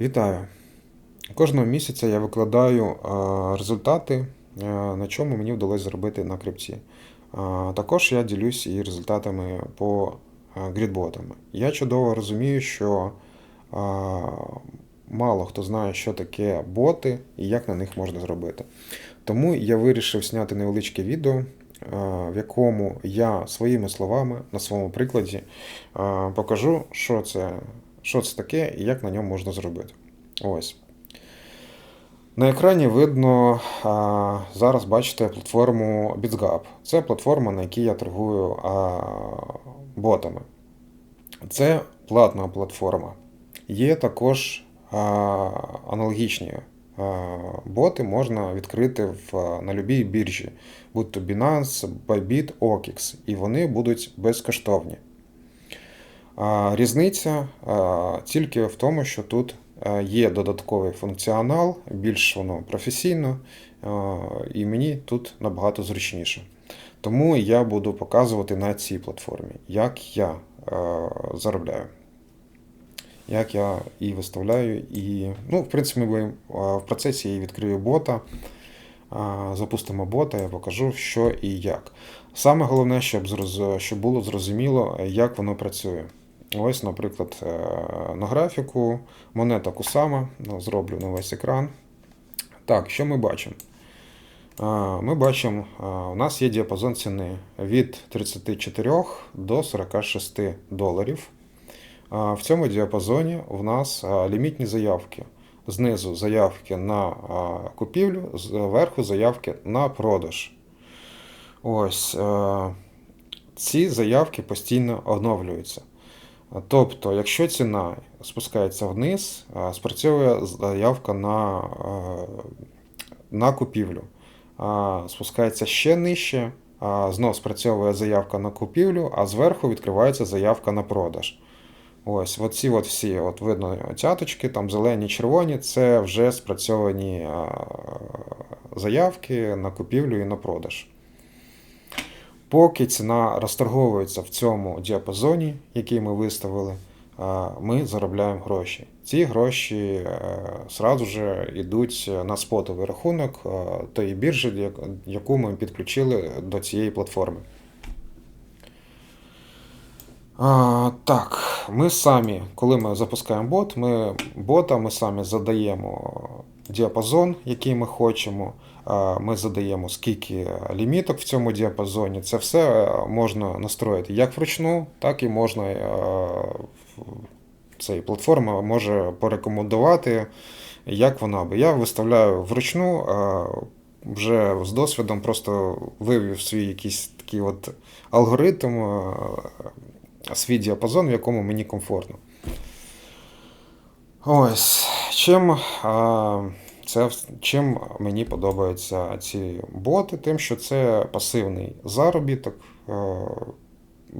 Вітаю! Кожного місяця я викладаю е, результати, е, на чому мені вдалося зробити на крипті. Е, Також я ділюсь і результатами по грідботам. Я чудово розумію, що мало хто знає, що таке боти і як на них можна зробити. Тому я вирішив зняти невеличке відео, в якому я своїми словами на своєму прикладі покажу, що це, що це таке і як на ньому можна зробити. Ось. На екрані видно, зараз бачите платформу BitsGap. Це платформа, на якій я торгую ботами. Це платна платформа. Є також аналогічні боти, можна відкрити в, на любій біржі, будь то Binance, Bybit, OKX, і вони будуть безкоштовні. Різниця тільки в тому, що тут є додатковий функціонал, більш воно професійно, і мені тут набагато зручніше. Тому я буду показувати на цій платформі, як я заробляю. Як я і виставляю, і, ну, в принципі, ми в процесі я відкрию бота, запустимо бота, я покажу, що і як. Саме головне, щоб було зрозуміло, як воно працює. Ось, наприклад, е, на графіку монета Кусама. Ну, Зроблю на весь екран. Так, що ми бачимо? Ми бачимо, у нас є діапазон ціни від 34 до 46 доларів. В цьому діапазоні у нас лімітні заявки. Знизу заявки на купівлю, зверху заявки на продаж. Ось е, ці заявки постійно оновлюються. Тобто, якщо ціна спускається вниз, спрацьовує заявка на, е, на купівлю. Спускається ще нижче, а, знов спрацьовує заявка на купівлю, а зверху відкривається заявка на продаж. Ось, оці от всі, от видно цяточки, там зелені, червоні, це вже спрацьовані заявки на купівлю і на продаж. Поки ціна розторговується в цьому діапазоні, який ми виставили, ми заробляємо гроші. Ці гроші е, сразу же йдуть на спотовий рахунок е, тої біржі, яку ми підключили до цієї платформи. А, так, ми самі, коли ми запускаємо бот, ми бота ми самі задаємо діапазон, який ми хочемо. Ми задаємо скільки ліміток в цьому діапазоні. Це все е, можна настроїти як вручну, так і можна е, цей платформа може порекомендувати, як вона би. Я виставляю вручну, вже з досвідом просто вивів свій якийсь такий от алгоритм, е, свій діапазон, в якому мені комфортно. Ось. Чим, це, чим мені подобаються ці боти, тим, що це пасивний заробіток. е,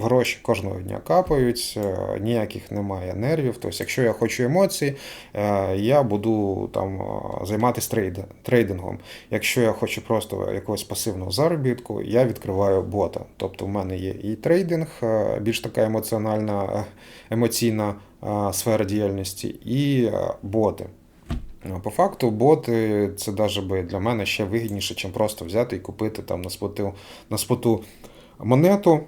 Гроші кожного дня капають, е, ніяких немає нервів. Тобто, якщо я хочу емоцій, е, я буду там займатися трейд- трейдингом. Якщо я хочу просто якогось пасивного заробітку, я відкриваю бота. Тобто в мене є і трейдинг, більш така емоціональна, емоційна сфера діяльності, і боти. По факту, боти це навіть би для мене ще вигідніше, ніж просто взяти і купити там на споту, на споту монету.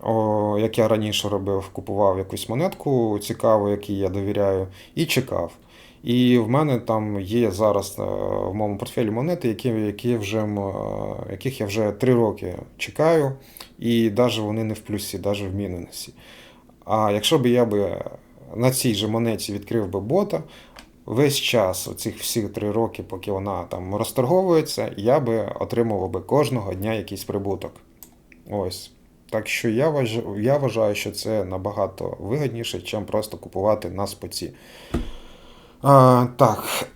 О, як я раніше робив, купував якусь монетку цікаву, якій я довіряю, і чекав. І в мене там є зараз е, в моєму портфелі монети, які, які вже, е, яких я вже три роки чекаю, і навіть вони не в плюсі, навіть в мінусі. А якщо б я би на цій же монеті відкрив би бота, весь час, оцих всі три роки, поки вона там розторговується, я би отримував би кожного дня якийсь прибуток. Ось. Так що я вважаю, я вважаю, що це набагато вигідніше, ніж просто купувати на споці. А, так.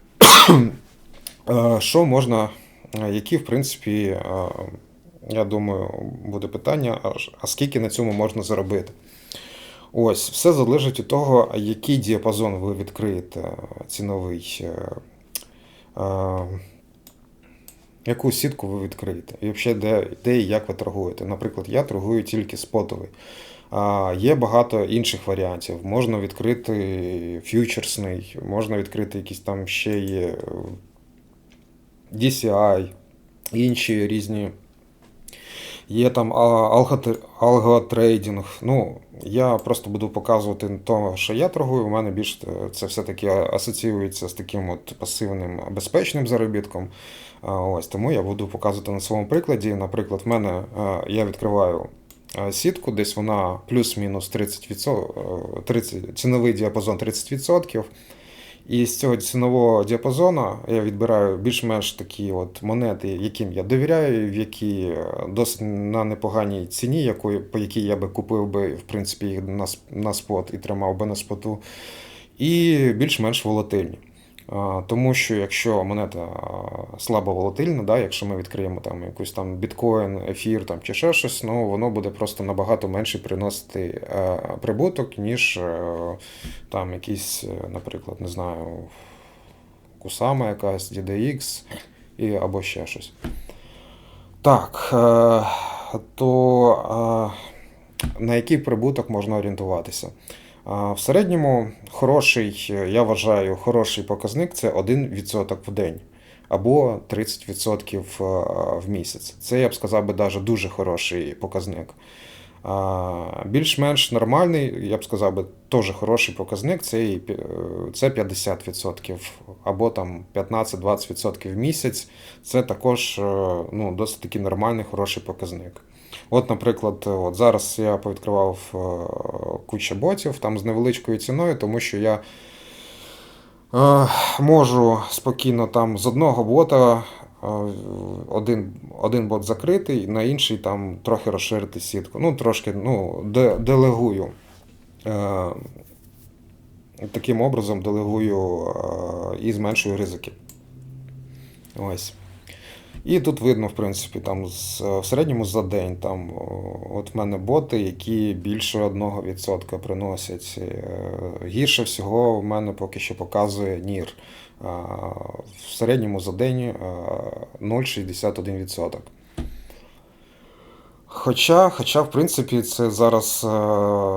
Що можна, які, в принципі, я думаю, буде питання, а скільки на цьому можна заробити? Ось, все залежить від того, який діапазон ви відкриєте ціновий. е, е, Яку сітку ви відкриєте? І взагалі, де, де і як ви торгуєте? Наприклад, я торгую тільки спотовий. А, Є багато інших варіантів. Можна відкрити фьючерсний, можна відкрити якісь там ще є е, DCI, інші різні. Є там алготрейдинг. Ну, я просто буду показувати то, що я торгую. У мене більш е, це все-таки асоціюється з таким от пасивним безпечним заробітком. Ось тому я буду показувати на своєму прикладі. Наприклад, в мене е, я відкриваю е, сітку, десь вона плюс-мінус 30%, е, 30, ціновий діапазон 30%. І з цього цінового діапазону я відбираю більш-менш такі от монети, яким я довіряю, в які е, досить на непоганій ціні, якої, по якій я би купив би, в принципі, їх на, на спот і тримав би на споту, і більш-менш волатильні. Тому що якщо монета слабо волатильна, да, якщо ми відкриємо там якусь там біткоін, ефір там, чи ще щось, ну воно буде просто набагато менше приносити е, прибуток, ніж е, там якісь, е, наприклад, не знаю, Кусама якась, DDX і, або ще щось. Так, то на який прибуток можна орієнтуватися? В середньому хороший, я вважаю, хороший показник це 1% в день або 30% е, в місяць. Це я б сказав би даже дуже хороший показник. Більш-менш нормальний, я б сказав би, теж хороший показник це, і пі- е, це 50% або там 15-20% в місяць. Це також е, ну, досить таки нормальний, хороший показник. От, наприклад, от зараз я повідкривав е, кучу ботів там з невеличкою ціною, тому що я е, можу спокійно там з одного бота е, один, один бот закритий, на інший там трохи розширити сітку. Ну, трошки ну, де- делегую. Е, Таким образом делегую е, і зменшую ризики. Ось. І тут видно, в принципі, там в середньому за день там от в мене боти, які більше 1% приносять. Е, Гірше всього в мене поки що показує. А, В середньому за день е, 0,61%. Хоча, хоча, в принципі, це зараз е,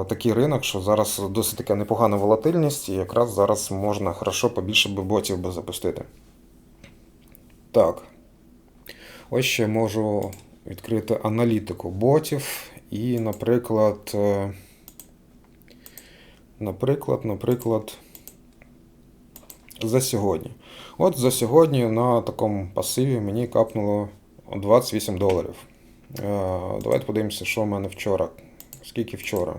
такий ринок, що зараз досить така непогана волатильність, і якраз зараз можна хорошо побільше би ботів би запустити. Так. Ось ще можу відкрити аналітику ботів і, наприклад, е, наприклад, наприклад, за сьогодні. От за сьогодні на такому пасиві мені капнуло 28 доларів. Е, Давайте подивимося, що в мене вчора. Скільки вчора?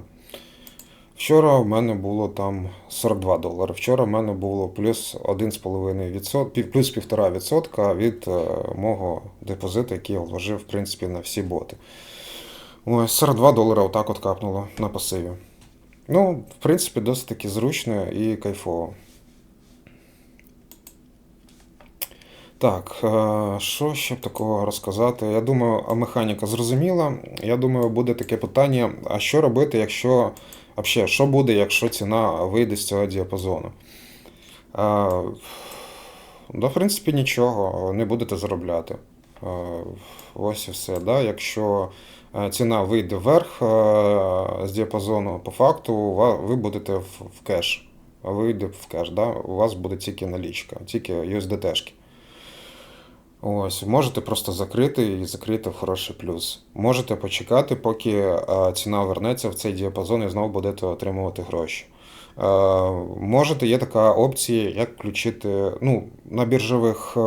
Вчора в мене було там 42 долари. Вчора в мене було плюс 1,5%, плюс 1,5% від е, мого депозиту, який я вложив, в принципі, на всі боти. Ось 42 долари отак от капнуло на пасиві. Ну, в принципі, досить таки зручно і кайфово. Так, е, що ще б такого розказати? Я думаю, механіка зрозуміла. Я думаю, буде таке питання: а що робити, якщо. Взагалі, що буде, якщо ціна вийде з цього діапазону? Е, Да, в принципі, нічого, не будете заробляти. Е, Ось і все. Да? Якщо е, ціна вийде вверх е, з діапазону, по факту ви будете в кеш. А вийде в кеш, да? у вас буде тільки налічка, тільки USDT-шки. Ось, можете просто закрити і закрити в хороший плюс. Можете почекати, поки е, ціна вернеться в цей діапазон і знову будете отримувати гроші. Е, Можете, є така опція, як включити ну, на біржових е,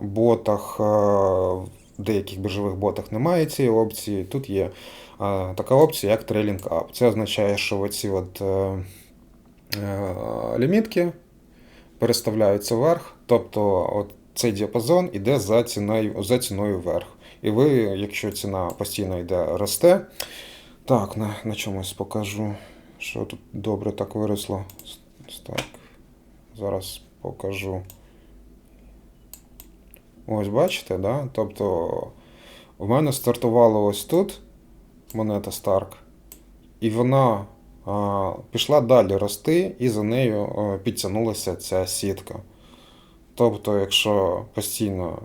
ботах, в деяких біржових ботах немає цієї опції. Тут є така опція, як Trailing Up. Це означає, що оці от, лімітки переставляються вверх, тобто от цей діапазон іде за ціною, за ціною вверх. І ви, якщо ціна постійно йде росте, так, на, на чомусь покажу, що тут добре так виросло. Так, зараз покажу. Ось бачите, да? Тобто в мене стартувало ось тут монета Stark, і вона пішла далі рости, і за нею а, підтягнулася ця сітка. Тобто, якщо постійно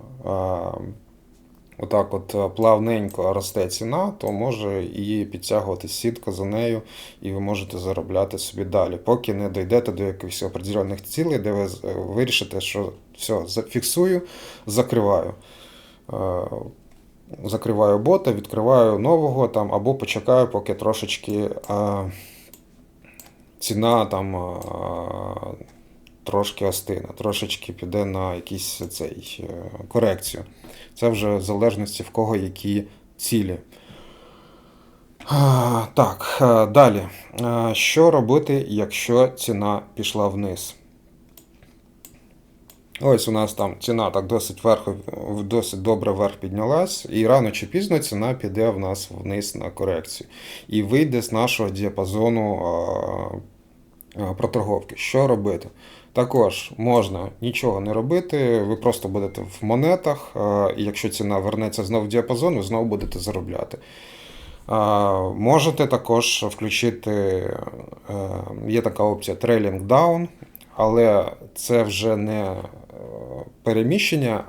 отак от е, плавненько росте ціна, то може і підтягувати сітка за нею, і ви можете заробляти собі далі, поки не дійдете до якихось определених цілей, де ви е, вирішите, що все, зафіксую, закриваю. Е, Закриваю бота, відкриваю нового там, або почекаю, поки трошечки е, ціна там трошки остине, трошечки піде на якийсь цей е, корекцію. Це вже в залежності в кого які цілі. Так, е, далі. Е, Що робити, якщо ціна пішла вниз? Ось у нас там ціна так досить вверх, досить добре вверх піднялась, і рано чи пізно ціна піде в нас вниз на корекцію. І вийде з нашого діапазону проторговки. Що робити? Також можна нічого не робити, ви просто будете в монетах, і якщо ціна вернеться знову в діапазон, ви знову будете заробляти. Можете також включити, е, є така опція Trailing Down, але це вже не е, переміщення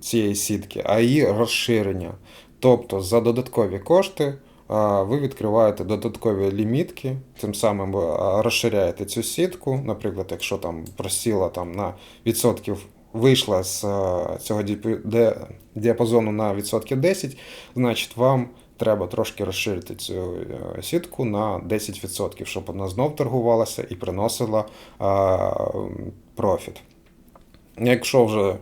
цієї сітки, а її розширення. Тобто за додаткові кошти ви відкриваєте додаткові лімітки, тим самим розширяєте цю сітку. Наприклад, якщо там просіла там, на відсотків. Вийшла з е, цього діапазону на відсотків 10, значить вам треба трошки розширити цю е, сітку на 10%, щоб вона знов торгувалася і приносила профіт. Якщо вже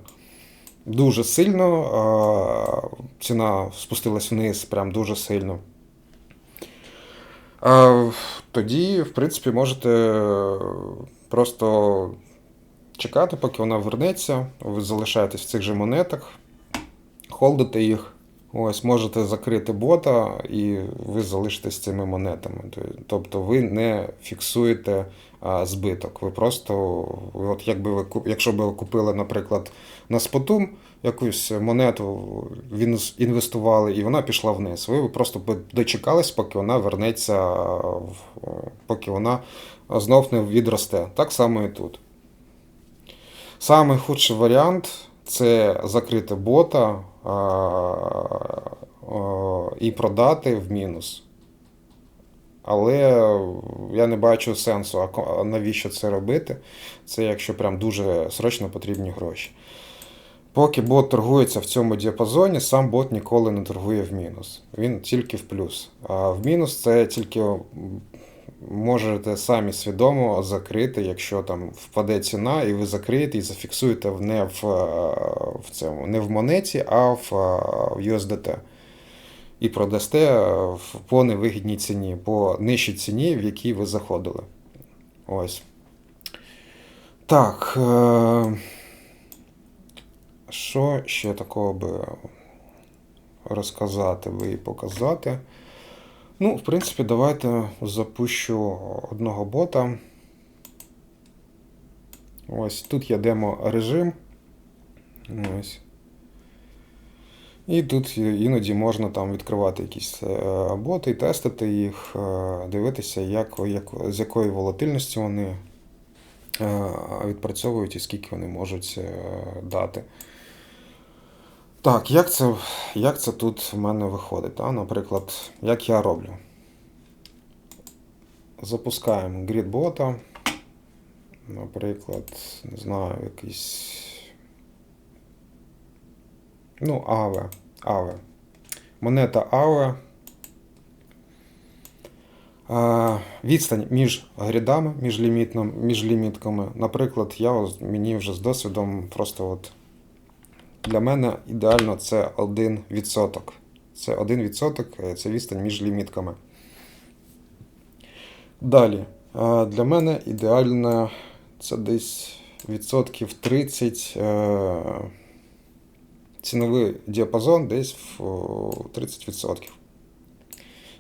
дуже сильно ціна спустилась вниз, прям дуже сильно. Тоді, в принципі, можете просто чекати, поки вона вернеться. Ви залишаєтесь в цих же монетах, холдите їх. Ось можете закрити бота, і ви залишитесь цими монетами. Тобто ви не фіксуєте збиток. Ви просто, от якби ви якщо б ви купили, наприклад, на споту якусь монету, інвестували, і вона пішла вниз. Ви просто дочекались, поки вона вернеться, поки вона знов не відросте. Так само і тут. Самий худший варіант це закрити бота і продати в мінус. Але я не бачу сенсу, а навіщо це робити. Це якщо прям дуже срочно потрібні гроші. Поки бот торгується в цьому діапазоні, сам бот ніколи не торгує в мінус. Він тільки в плюс. А в мінус це тільки можете самі свідомо закрити, якщо там впаде ціна, і ви закриєте і зафіксуєте не в, е, в цьому, не в монеті, а в, е, в USDT. І продасте е, по невигідній ціні, по нижчій ціні, в якій ви заходили. Ось. Так. Е- що ще такого би розказати би і показати? Ну, в принципі, давайте запущу одного бота. Ось тут є демо режим. Ось. І тут іноді можна там відкривати якісь е, боти, тестити їх, е, дивитися, як, як, з якою волатильністю вони е, відпрацьовують і скільки вони можуть дати. Так, як це, як це тут в мене виходить? А? Наприклад, як я роблю? Запускаємо грідбота. Наприклад, не знаю, якийсь. Ну, Аве. Аве. Монета Аве. А, Відстань між грідами, між, лімітном, між лімітками. Наприклад, я мені вже з досвідом просто от для мене ідеально це 1%. Це 1% е, це відстань між лімітками. Далі. Для мене ідеально це десь відсотків 30. Ціновий діапазон десь в 30%.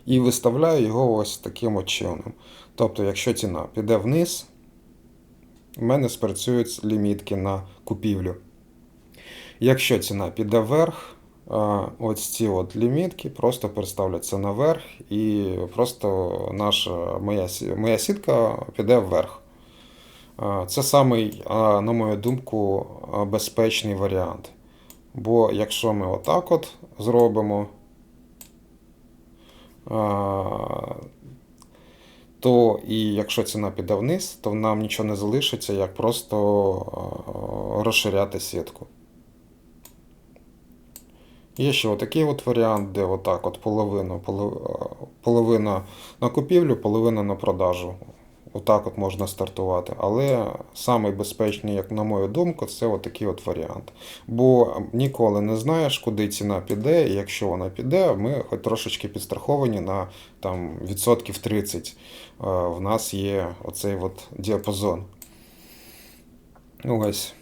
І виставляю його ось таким чином. Тобто, якщо ціна піде вниз, в мене спрацюють лімітки на купівлю. Якщо ціна піде вверх, ось ці от лімітки просто переставляться наверх, і просто наша моя, моя сітка піде вверх. Це самий, на мою думку, безпечний варіант. Бо якщо ми отак от зробимо, то і якщо ціна піде вниз, то нам нічого не залишиться, як просто розширяти сітку. Є ще отакий от варіант, де отак от половину, половина на купівлю, половина на продажу. Отак от можна стартувати. Але самий безпечний, як на мою думку, це отакий от варіант. Бо ніколи не знаєш, куди ціна піде, і якщо вона піде, ми хоч трошечки підстраховані на там, відсотків 30. Е, В нас є оцей от діапазон. Ось.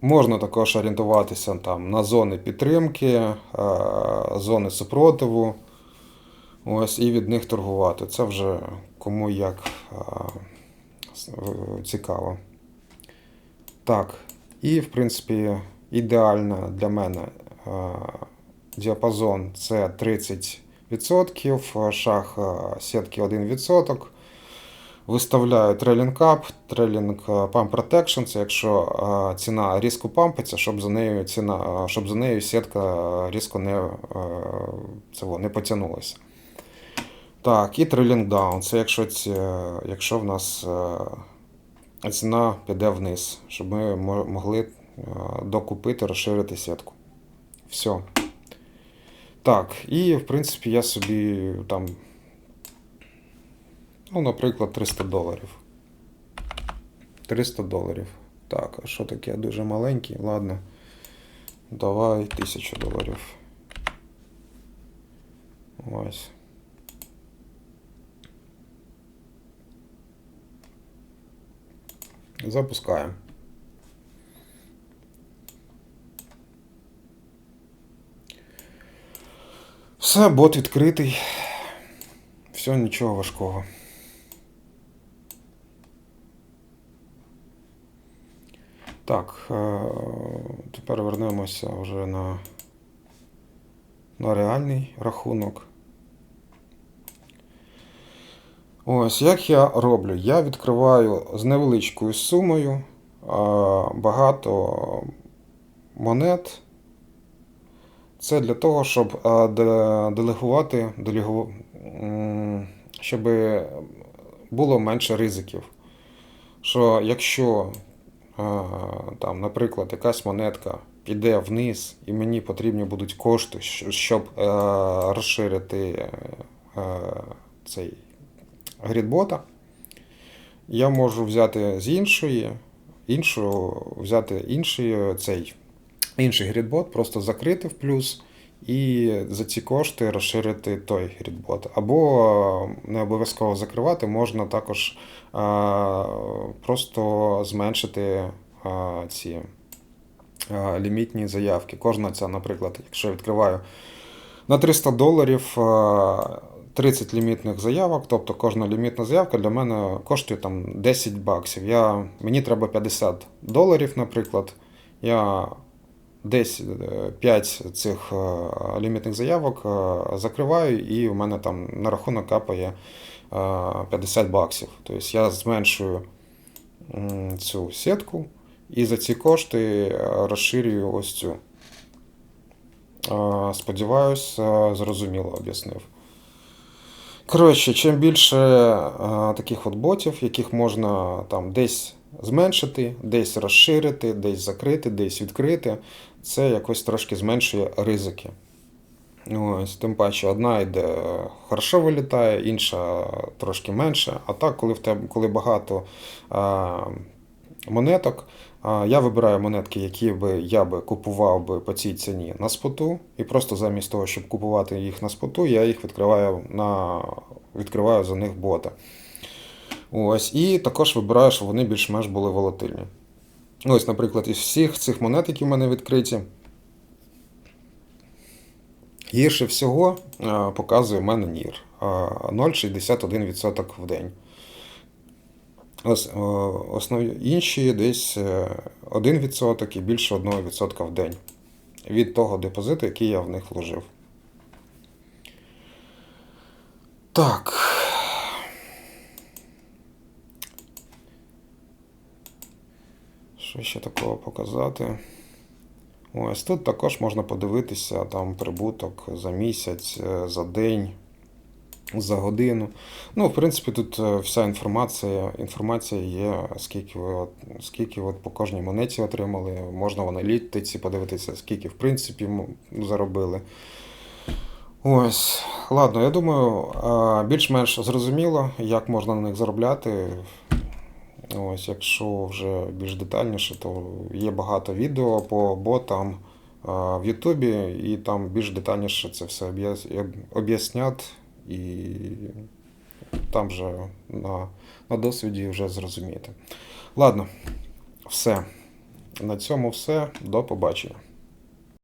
Можна також орієнтуватися там, на зони підтримки, е, зони супротиву. Ось, і від них торгувати. Це вже кому як е, цікаво. Так, і в принципі ідеально для мене діапазон це 30%, шах сітки 1%. Виставляю трейлінг кап, трейлінг памп protection, це якщо ціна різко пампиться, щоб за нею ціна, щоб за нею сітка різко не, цього, не потягнулася. Так, і трейлінг даун, це якщо, ці, якщо в нас е, ціна піде вниз, щоб ми могли е, докупити, розширити сітку. Все. Так, і в принципі я собі там, ну, наприклад, 300 доларів. 300 доларів. Так, а що таке дуже маленький? Ладно. Давай 1000 доларів. Ось. Запускаємо. Все, бот відкритий. Все, нічого важкого. Так, е, тепер вернемося вже на, на реальний рахунок. Ось як я роблю. Я відкриваю з невеличкою сумою багато монет. Це для того, щоб делегувати, делегу, щоб було менше ризиків. Що якщо, там, наприклад, якась монетка піде вниз, і мені потрібні будуть кошти, щоб е, розширити е, цей грідбота, я можу взяти з іншої, іншу, взяти інший цей інший грідбот, просто закрити в плюс і за ці кошти розширити той грідбот. Або е, не обов'язково закривати, можна також е, просто зменшити е, ці е, лімітні заявки. Кожна ця, наприклад, якщо я відкриваю на 300 доларів е, 30 лімітних заявок, тобто кожна лімітна заявка для мене коштує там 10 баксів. Я, мені треба 50 доларів, наприклад. Я десь 5 цих е, лімітних заявок е, закриваю, і у мене там на рахунок капає е, 50 баксів. Тобто я зменшую цю сітку і за ці кошти е, розширюю ось цю. Е, Сподіваюсь, е, зрозуміло об'яснив. Коротше, чим більше е, таких от ботів, яких можна там десь зменшити, десь розширити, десь закрити, десь відкрити, це якось трошки зменшує ризики. Ось, тим паче, одна йде хорошо вилітає, інша трошки менше. А так, коли в тебе коли багато а, монеток, а, я вибираю монетки, які би я би купував би по цій ціні на споту. І просто замість того, щоб купувати їх на споту, я їх відкриваю на відкриваю за них бота. Ось, і також вибираю, щоб вони більш-менш були волатильні. Ось, наприклад, із всіх цих монет, які в мене відкриті, гірше всього показує в мене е, 0,61% в день. Ос, е, інші десь е, 1% і більше 1% в день від того депозиту, який я в них вложив. Так. Що ще такого показати? Ось тут також можна подивитися там прибуток за місяць, е, за день, за годину. Ну, в принципі, тут е, вся інформація, інформація є, скільки ви, скільки от по кожній монеті отримали. Можна в аналітиці подивитися, скільки в принципі заробили. Ось, ладно, я думаю, більш-менш зрозуміло, як можна на них заробляти. Ось, якщо вже більш детальніше, то є багато відео по ботам в Ютубі, і там більш детальніше це все об'яс- об'яснять, і там вже на, на досвіді вже зрозумієте. Ладно, все. На цьому все. До побачення.